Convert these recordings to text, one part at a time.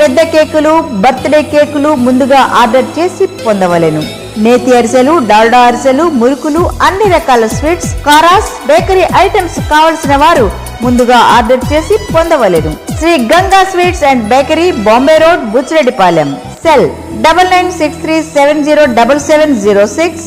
పెద్ద కేకులు బర్త్డే కేకులు ముందుగా ఆర్డర్ చేసి పొందవలెను. నేతి అరిసెలు డాల్డా అరిసెలు మురుకులు అన్ని రకాల స్వీట్స్ కారాస్ బేకరీ ఐటమ్స్ కావలసిన వారు ముందుగా ఆర్డర్ చేసి పొందవలెను. Shri Ganga sweets and bakery Bombay road Buchireddypalem. Cell double nine six three seven zero double seven zero six.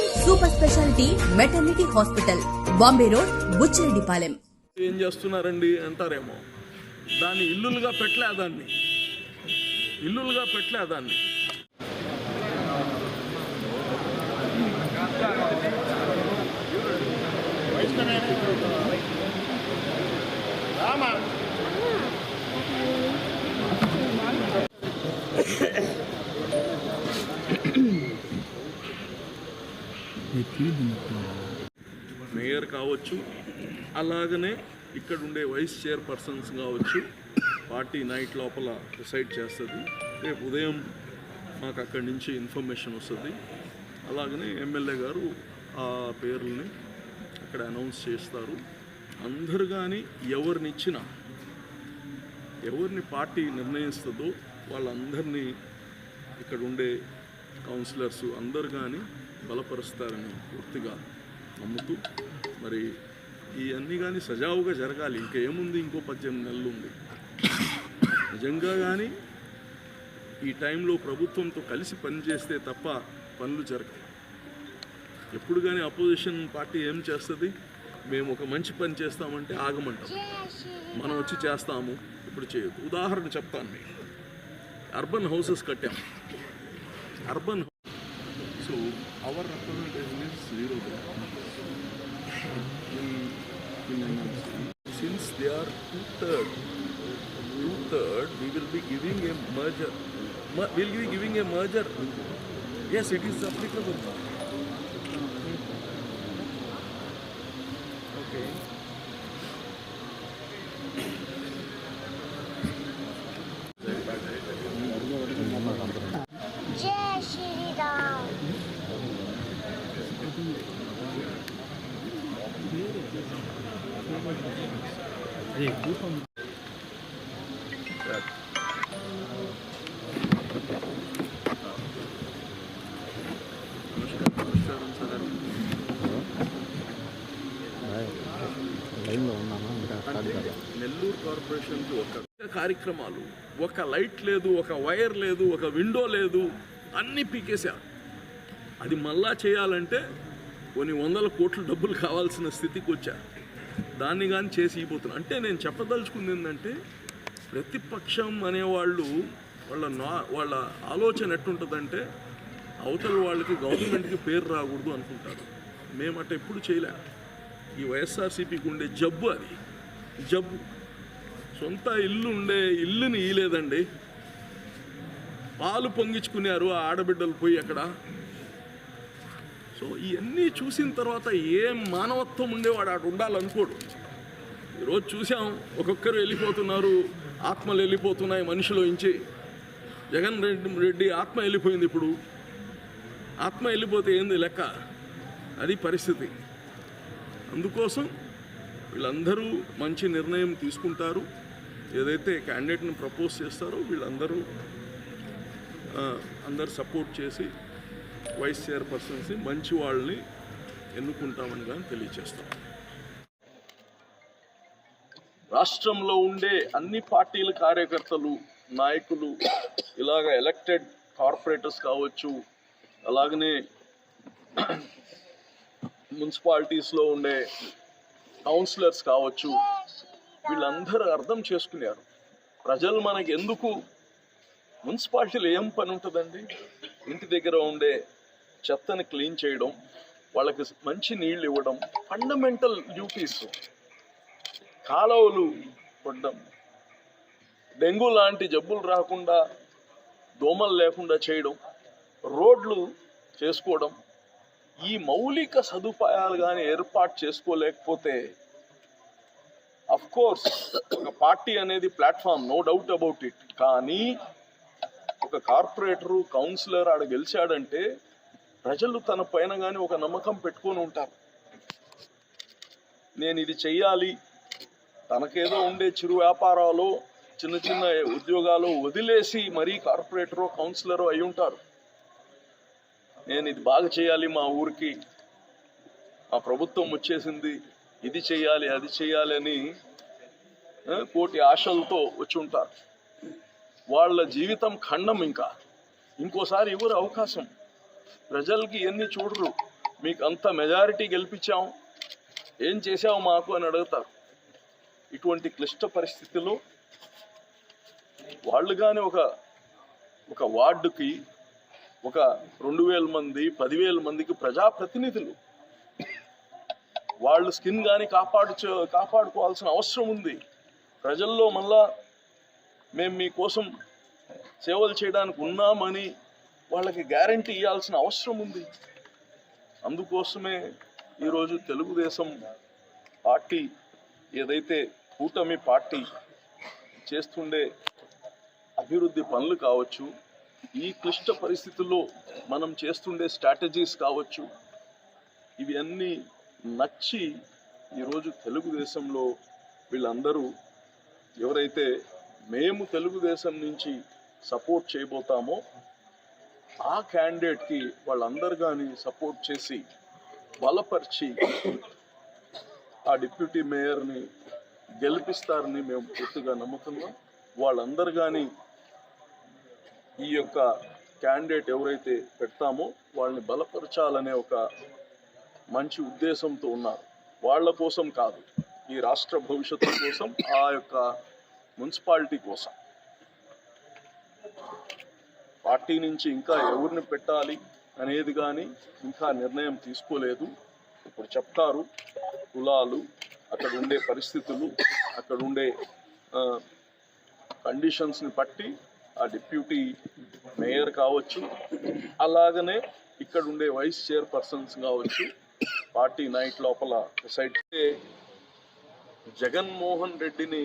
super speciality maternity hospital Bombay road Buchireddypalem. ఏం చేస్తున్నారండి అంటారేమో. దాన్ని ఇల్లులుగా పెట్టలే దాన్ని. ఇల్లులుగా పెట్టలే దాన్ని. మేయర్ కావచ్చు అలాగనే ఇక్కడ ఉండే వైస్ చైర్పర్సన్స్ కావచ్చు పార్టీ నైట్ లోపల డిసైడ్ చేస్తుంది. రేపు ఉదయం మాకు అక్కడి నుంచి ఇన్ఫర్మేషన్ వస్తుంది. అలాగనే ఎమ్మెల్యే గారు ఆ పేర్లని అక్కడ అనౌన్స్ చేస్తారు. అందరు కానీ ఎవరినిచ్చినా ఎవరిని పార్టీ నిర్ణయిస్తుందో వాళ్ళందరినీ ఇక్కడ ఉండే కౌన్సిలర్స్ అందరు కానీ బలపరుస్తారని పూర్తిగా నమ్ముతూ మరి ఇవన్నీ కానీ సజావుగా జరగాలి. ఇంకా ఏముంది? ఇంకో పద్దెనిమిది నెలలు ఉంది నిజంగా కానీ ఈ టైంలో ప్రభుత్వంతో కలిసి పనిచేస్తే తప్ప పనులు జరగవు. ఎప్పుడు కానీ అపోజిషన్ పార్టీ ఏం చేస్తుంది? మేము ఒక మంచి పని చేస్తామంటే ఆగమంటాం. మనం వచ్చి చేస్తాము ఇప్పుడు చేయదు ఉదాహరణ చెప్తాను మీకు. అర్బన్ హౌసెస్ కట్టాం. Urban So our apparent is zero there in, in Since they are two-third, two-third, we will be giving a merger. Mer we'll be giving a merger. Yes, it is applicable. Nellore కార్పొరేషన్కి ఒక కార్యక్రమాలు ఒక light లేదు ఒక wire లేదు ఒక window లేదు అన్నీ పీకేశారు అది మళ్ళా చేయాలంటే కొన్ని వందల కోట్ల డబ్బులు కావాల్సిన స్థితికి వచ్చారు దాన్ని కానీ చేసి ఇవ్వబోతున్నా అంటే నేను చెప్పదలుచుకుంది ఏంటంటే ప్రతిపక్షం అనేవాళ్ళు వాళ్ళ నా వాళ్ళ ఆలోచన ఎట్టుంటుందంటే అవతల వాళ్ళకి గవర్నమెంట్కి పేరు రాకూడదు అనుకుంటారు. మేము అట్ట ఎప్పుడు చేయలే. ఈ వైఎస్ఆర్సీపీకి ఉండే జబ్బు అది. జబ్బు. సొంత ఇల్లు ఉండే ఇల్లుని ఇయలేదండి పాలు పొంగించుకున్నారు ఆ ఆడబిడ్డలు పోయి అక్కడ. సో ఇవన్నీ చూసిన తర్వాత ఏం మానవత్వం ఉండేవాడు ఆడు ఉండాలనుకోడు. ఈరోజు చూసాం ఒక్కొక్కరు వెళ్ళిపోతున్నారు ఆత్మలు వెళ్ళిపోతున్నాయి మనుషులు ఇంచి. జగన్ రెడ్డి రెడ్డి ఆత్మ వెళ్ళిపోయింది ఇప్పుడు. ఆత్మ వెళ్ళిపోతే ఏంది లెక్క? అది పరిస్థితి. అందుకోసం వీళ్ళందరూ మంచి నిర్ణయం తీసుకుంటారు. ఏదైతే క్యాండిడేట్ని ప్రపోజ్ చేస్తారో వీళ్ళందరూ అందరు సపోర్ట్ చేసి వైస్ చైర్పర్సన్స్ని మంచి వాళ్ళని ఎన్నుకుంటామని కానీ తెలియజేస్తాం రాష్ట్రంలో ఉండే అన్ని పార్టీల కార్యకర్తలు నాయకులు ఇలాగ ఎలక్టెడ్ కార్పొరేటర్స్ కావచ్చు అలాగనే మున్సిపాలిటీస్లో ఉండే కౌన్సిలర్స్ కావచ్చు వీళ్ళందరూ అర్థం చేసుకున్నారు. ప్రజలు మనకి ఎందుకు మున్సిపాలిటీలో ఏం పని ఉంటుందండి? ఇంటి దగ్గర ఉండే చెత్తని క్లీన్ చేయడం వాళ్ళకి మంచి నీళ్ళు ఇవ్వడం ఫండమెంటల్ డ్యూటీస్ కాలువలు పడ్డం. డెంగ్యూ లాంటి జబ్బులు రాకుండా దోమలు లేకుండా చేయడం రోడ్లు చేసుకోవడం ఈ మౌలిక సదుపాయాలు కానీ ఏర్పాటు చేసుకోలేకపోతే అఫ్ కోర్స్ ఒక పార్టీ అనేది platform no doubt about it కానీ ఒక కార్పొరేటరు కౌన్సిలర్ ఆడ గెలిచాడంటే ప్రజలు తన పైన కానీ ఒక నమ్మకం పెట్టుకొని ఉంటారు. నేను ఇది చెయ్యాలి. తనకేదో ఉండే చిరు వ్యాపారాలు చిన్న చిన్న ఉద్యోగాలు వదిలేసి మరీ కార్పొరేటరో కౌన్సిలరో అయి ఉంటారు. నేను ఇది బాగా చేయాలి మా ఊరికి. మా ప్రభుత్వం వచ్చేసింది. ఇది చేయాలి అది చేయాలి అని కోటి ఆశలతో వచ్చి ఉంటారు. వాళ్ళ జీవితం ఖండం ఇంకా. ఇంకోసారి ఇవ్వరు అవకాశం. ప్రజలకి ఎన్ని చూడరు. మీకు అంత మెజారిటీ గెలిపించాం. ఏం చేసావు మాకు అని అడుగుతారు. ఇటువంటి క్లిష్ట పరిస్థితుల్లో వాళ్ళు కానీ ఒక ఒక వార్డుకి ఒక రెండు వేల మంది పదివేల మందికి ప్రజాప్రతినిధులు. వాళ్ళు స్కిన్ కానీ కాపాడు కాపాడుకోవాల్సిన అవసరం ఉంది. ప్రజల్లో మళ్ళా మేము మీకోసం సేవలు చేయడానికి ఉన్నామని వాళ్ళకి గ్యారంటీ ఇవ్వాల్సిన అవసరం ఉంది. అందుకోసమే ఈరోజు తెలుగుదేశం పార్టీ ఏదైతే కూటమి పార్టీ చేస్తుండే అభివృద్ధి పనులు కావచ్చు ఈ క్లిష్ట పరిస్థితుల్లో మనం చేస్తుండే స్ట్రాటజీస్ కావచ్చు ఇవి అన్నీ నచ్చి ఈరోజు తెలుగుదేశంలో వీళ్ళందరూ ఎవరైతే మేము తెలుగుదేశం నుంచి సపోర్ట్ చేయబోతామో ఆ క్యాండిడేట్కి వాళ్ళందరు కానీ సపోర్ట్ చేసి బలపరిచి ఆ డిప్యూటీ మేయర్ని గెలిపిస్తారని మేము పూర్తిగా నమ్ముతున్నాం. వాళ్ళందరు కానీ ఈ యొక్క క్యాండిడేట్ ఎవరైతే పెడతామో వాళ్ళని బలపరచాలనే ఒక మంచి ఉద్దేశంతో ఉన్నారు. వాళ్ళ కోసం కాదు ఈ రాష్ట్ర భవిష్యత్తు కోసం ఆ యొక్క మున్సిపాలిటీ కోసం. పార్టీ నుంచి ఇంకా ఎవరిని పెట్టాలి అనేది కానీ ఇంకా నిర్ణయం తీసుకోలేదు. ఇప్పుడు చెప్తారు కులాలు అక్కడ ఉండే పరిస్థితులు అక్కడ ఉండే కండిషన్స్ని బట్టి ఆ డిప్యూటీ మేయర్ కావచ్చు అలాగనే ఇక్కడ ఉండే వైస్ చైర్పర్సన్స్ కావచ్చు పార్టీ నైట్ లోపల డిసైడ్ జగన్మోహన్ రెడ్డిని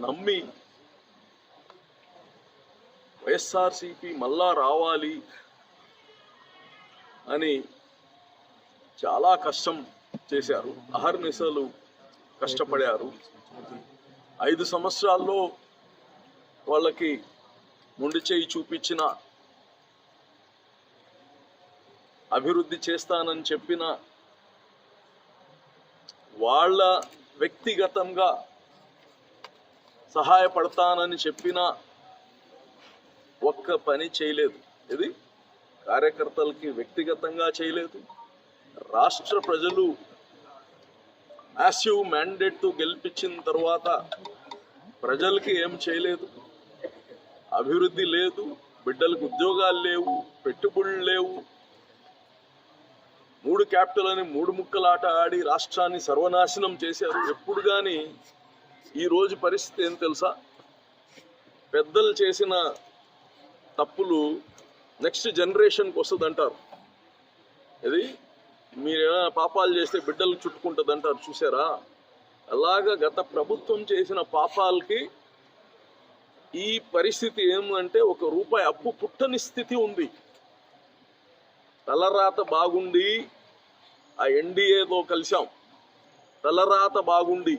నమ్మి వైఎస్ఆర్సీపీ మళ్ళా రావాలి అని చాలా కష్టం చేశారు. అహర్నిశలు కష్టపడారు. ఐదు సంవత్సరాల్లో వాళ్ళకి మొండి చేయి చూపించిన అభివృద్ధి చేస్తానని చెప్పిన వాళ్ళ వ్యక్తిగతంగా సహాయపడతానని చెప్పిన ఒక్క పని చేయలేదు. ఇది కార్యకర్తలకి వ్యక్తిగతంగా చేయలేదు. రాష్ట్ర ప్రజలు మ్యాసివ్ మ్యాండేట్తో గెలిపించిన తర్వాత ప్రజలకి ఏం చేయలేదు. అభివృద్ధి లేదు బిడ్డలకు ఉద్యోగాలు లేవు పెట్టుబడులు లేవు. మూడు క్యాపిటల్ అని మూడు ముక్కలాట ఆడి రాష్ట్రాన్ని సర్వనాశనం చేశారు. ఎప్పుడు కానీ ఈ రోజు పరిస్థితి ఏం తెలుసా? పెద్దలు చేసిన తప్పులు నెక్స్ట్ జనరేషన్కి వస్తుంది అంటారు ఇది మీరు ఏమైనా పాపాలు చేస్తే బిడ్డలు చుట్టుకుంటుంది అంటారు చూసారా? అలాగా గత ప్రభుత్వం చేసిన పాపాలకి ఈ పరిస్థితి ఏమంటే ఒక రూపాయి అప్పు పుట్టని స్థితి ఉంది. తలరాత బాగుండి ఆ ఎన్డీఏతో కలిశాం. తలరాత బాగుండి.